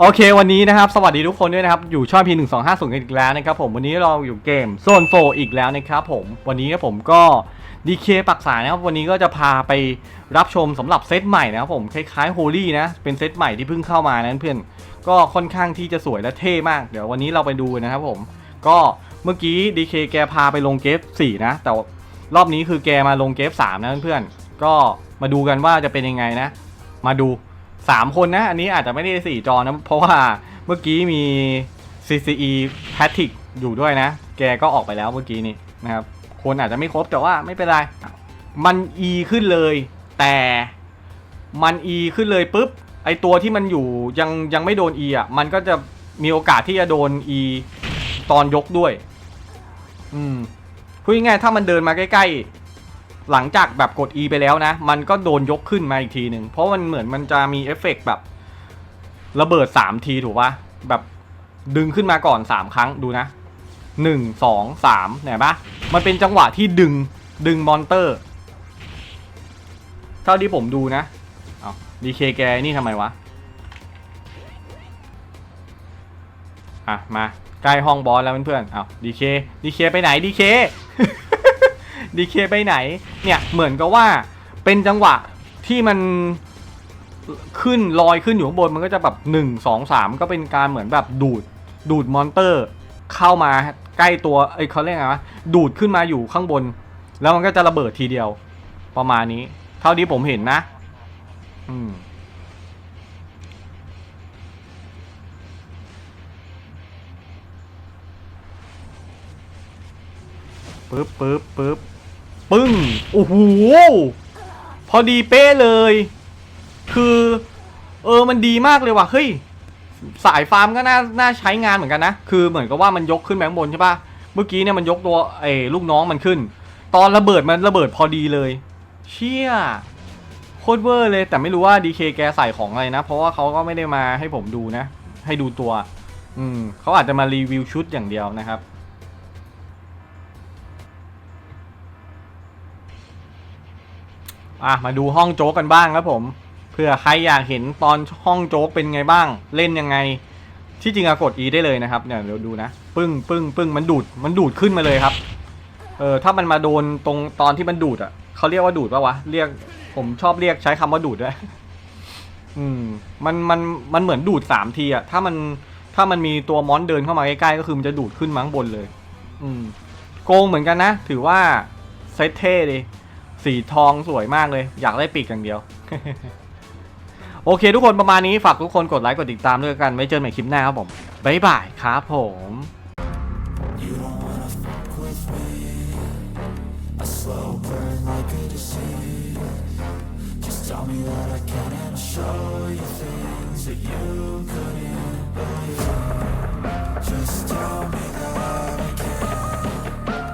โอเควันนี้นะครับสวัสดีทุกคนด้วยนะครับอยู่ช่องพีหนึ่งสองห้าศูนย์กันอีกแล้วนะครับผมวันนี้เราอยู่เกมโซนโฟอีกแล้วนะครับผมวันนี้ผมก็ดีเคปักษานะครับวันนี้ก็จะพาไปรับชมสำหรับเซตใหม่นะครับผมคล้ายๆโฮลี่นะเป็นเซตใหม่ที่เพิ่งเข้ามานั้นเพื่อนก็ค่อนข้างที่จะสวยและเท่มาก เดี๋ยววันนี้เราไปดูนะครับผมก็เมื่อกี้ดีเคแกพาไปลงเกฟ4นะแต่รอบนี้คือแกมาลงเกฟ3นะเพื่อนก็มาดูกันว่าจะเป็นยังไงนะ มาดู 3คนนะ อันนี้อาจจะไม่ได้4จอนะ เพราะว่าเมื่อกี้มี CCE Patrick อยู่ด้วยนะ แกก็ออกไปแล้วเมื่อกี้นี้นะครับ คนอาจจะไม่ครบแต่ว่าไม่เป็นไร มัน E ขึ้นเลย แต่มัน E ขึ้นเลยปุ๊บ ไอตัวที่มันอยู่ยังยังไม่โดน E อะ มันก็จะมีโอกาสที่จะโดน E ตอนยกด้วย อืมพูดง่ายๆถ้ามันเดินมาใกล้ ๆ หลังจากแบบกด E ไปแล้วนะ มันก็โดนยกขึ้นมาอีกทีหนึ่ง เพราะมันเหมือนมันจะมีเอฟเฟกต์แบบ ระเบิด 3 ทีถูกปะแบบดึงขึ้นมาก่อน 3 ครั้งดูนะ 1 2 3เนี่ยปะมันเป็นจังหวะที่ดึงดึงมอนเตอร์ เท่าที่ผมดูนะ เอาดีเคแกนี่ทำไมวะ อะ มาใกล้ห้องบอสแล้วเพื่อนๆเอาดีเคดีเคไปไหนดีเค ดีเคไปไหน เนี่ยเหมือนกับว่าเป็นจังหวะที่มันขึ้นลอยขึ้นอยู่ข้างบนมันก็จะแบบหนึ่งสองสามก็เป็นการเหมือนแบบดูดดูดมอนเตอร์ เข้ามาใกล้ตัวเอ้เขาเรียกไงวะดูดขึ้นมาอยู่ข้างบน แล้วมันก็จะระเบิดทีเดียว ประมาณนี้ เท่าที่ผมเห็นนะ อืมปึ๊บปึ๊บปึ๊บ ปึ้งโอ้โหพอดีเป๊ะเลย คือ เออมันดีมากเลยว่ะเฮ้ยสายฟาร์มก็น่าน่าใช้งานเหมือนกันนะ คือเหมือนกับว่ามันยกขึ้นไปข้างบนใช่ปะเมื่อกี้เนี่ยมันยกตัวไอ้ลูกน้องมันขึ้น ตอนระเบิดมันระเบิดพอดีเลย เชี่ยโคตรเวอร์เลย แต่ไม่รู้ว่าดีเคแกใส่ของอะไรนะ เพราะว่าเขาก็ไม่ได้มาให้ผมดูนะ ให้ดูตัว อืมเขาอาจจะมารีวิวชุดอย่างเดียวนะครับ อะมาดูห้องโจ๊กกันบ้างครับผมเผื่อใครอยากเห็นตอนห้องโจ๊กเป็นไงบ้าง เล่นยังไง ที่จริงอะกด E ได้เลยนะครับเนี่ยเดี๋ยวดูนะปึ้งปึ้งปึ้งมันดูดมันดูดขึ้นมาเลยครับเออถ้ามันมาโดนตรงตอนที่มันดูดอะเขาเรียกว่าดูดปะวะเรียกผมชอบเรียกใช้คำว่าดูดด้วยอืมมันมันมันเหมือนดูดสามทีอะถ้ามันถ้ามันมีตัวมอนเดินเข้ามาใกล้ๆก็คือมันจะดูดขึ้นมาข้งบนเลย อืมโกงเหมือนกันนะ ถือว่าเซตเท่ดี สีทองสวยมากเลย อยากได้ปีกอย่างเดียว โอเคทุกคนประมาณนี้ ฝากทุกคนกดไลค์กดติดตามด้วยกัน ไว้เจอใหม่คลิปหน้าครับผมบ๊ายบายครับผม You don't wanna fuck with me A slow burn like a disease Just tell me that I can and I'll show you things that you could